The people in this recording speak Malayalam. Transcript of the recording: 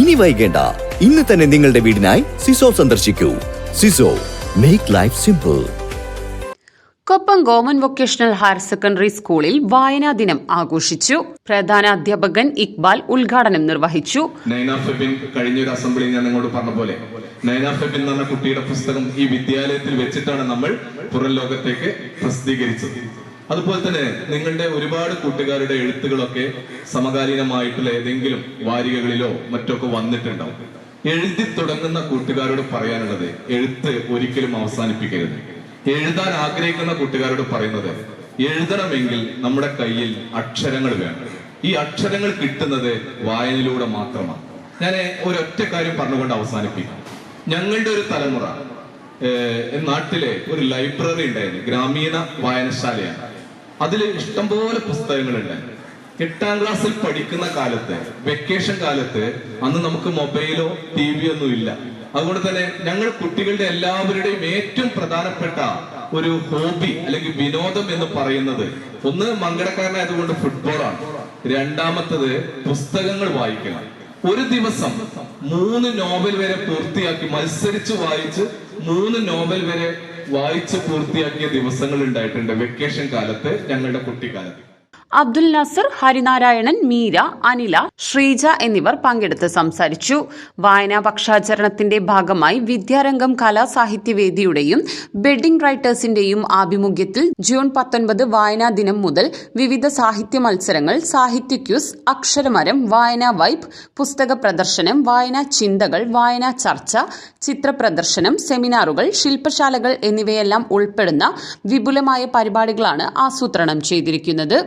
ഇനി വൈകേണ്ട. ഇന്ന് തന്നെ നിങ്ങളുടെ വീടിനായി സിസോ സന്ദർശിക്കൂ. സിസോ മേക്ക് ലൈഫ് സിമ്പിൾ കൊപ്പം ഗവൺമെന്റ് വൊക്കേഷണൽ ഹയർ സെക്കൻഡറി സ്കൂളിൽ വായനാ ദിനം ആഘോഷിച്ചു. പ്രധാന അധ്യാപകൻ ഇക്ബാൽ ഉദ്ഘാടനം നിർവഹിച്ചു. കഴിഞ്ഞ ഒരു അസംബ്ലിയിൽ ഞാൻ നിങ്ങളോട് പറഞ്ഞ പോലെ നൈന ഫെബിൻ എന്ന് പറഞ്ഞ കുട്ടിയുടെ പുസ്തകം ഈ വിദ്യാലയത്തിൽ വെച്ചിട്ടാണ് നമ്മൾ പുറം ലോകത്തേക്ക് പ്രസിദ്ധീകരിച്ചത്. അതുപോലെ തന്നെ നിങ്ങളുടെ ഒരുപാട് കൂട്ടുകാരുടെ എഴുത്തുകളൊക്കെ സമകാലീനമായിട്ടുള്ള ഏതെങ്കിലും വാരികകളിലോ മറ്റൊക്കെ വന്നിട്ടുണ്ടാവും. എഴുതി തുടങ്ങുന്ന കൂട്ടുകാരോട് പറയാനുള്ളത് എഴുത്ത് ഒരിക്കലും അവസാനിപ്പിക്കരുത്. എഴുതാൻ ആഗ്രഹിക്കുന്ന കൂട്ടുകാരോട് പറയുന്നത് എഴുതണമെങ്കിൽ നമ്മുടെ കയ്യിൽ അക്ഷരങ്ങൾ വേണം. ഈ അക്ഷരങ്ങൾ കിട്ടുന്നത് വായനയിലൂടെ മാത്രമാണ്. ഞാൻ ഒരൊറ്റ കാര്യം പറഞ്ഞുകൊണ്ട് അവസാനിപ്പിക്കാം. ഞങ്ങളുടെ ഒരു തലമുറ നാട്ടിലെ ഒരു ലൈബ്രറി ഉണ്ടായിരുന്നു. ഗ്രാമീണ വായനശാലയാണ്. അതിൽ ഇഷ്ടംപോലെ പുസ്തകങ്ങളുണ്ട്. എട്ടാം ക്ലാസ്സിൽ പഠിക്കുന്ന കാലത്ത് വെക്കേഷൻ കാലത്ത് അന്ന് നമുക്ക് മൊബൈലോ ടി വി ഒന്നും ഇല്ല. അതുകൊണ്ട് തന്നെ ഞങ്ങൾ കുട്ടികളുടെ എല്ലാവരുടെയും ഏറ്റവും പ്രധാനപ്പെട്ട ഒരു ഹോബി അല്ലെങ്കിൽ വിനോദം എന്ന് പറയുന്നത് ഒന്ന് മങ്കടക്കാരനായതുകൊണ്ട് ഫുട്ബോളാണ് രണ്ടാമത്തത് പുസ്തകങ്ങൾ വായിക്കണം. ഒരു ദിവസം മൂന്ന് നോവൽ വരെ പൂർത്തിയാക്കി മത്സരിച്ച് വായിച്ച് മൂന്ന് നോവൽ വരെ വായിച്ച് പൂർത്തിയാക്കിയ ദിവസങ്ങൾ ഉണ്ടായിട്ടുണ്ട്. വെക്കേഷൻ കാലത്ത് ഞങ്ങളുടെ കുട്ടിക്കാലത്ത്. അബ്ദുൽ നാസർ ഹരിനാരായണൻ മീര അനില ശ്രീജ എന്നിവർ പങ്കെടുത്ത് സംസാരിച്ചു. വായനാ പക്ഷാചരണത്തിന്റെ ഭാഗമായി വിദ്യാരംഗം കലാസാഹിത്യവേദിയുടെയും ബെഡിംഗ് റൈറ്റേഴ്സിന്റെയും ആഭിമുഖ്യത്തിൽ ജൂൺ പത്തൊൻപത് വായനാ ദിനം മുതൽ വിവിധ സാഹിത്യ മത്സരങ്ങൾ സാഹിത്യ ക്യൂസ് അക്ഷരമരം വായനാ വൈബ് പുസ്തക പ്രദർശനം വായനാ ചിന്തകൾ വായനാ ചർച്ച ചിത്ര പ്രദർശനം സെമിനാറുകൾ ശില്പശാലകൾ എന്നിവയെല്ലാം ഉൾപ്പെടുന്ന വിപുലമായ പരിപാടികളാണ് ആസൂത്രണം ചെയ്തിരിക്കുന്നത്.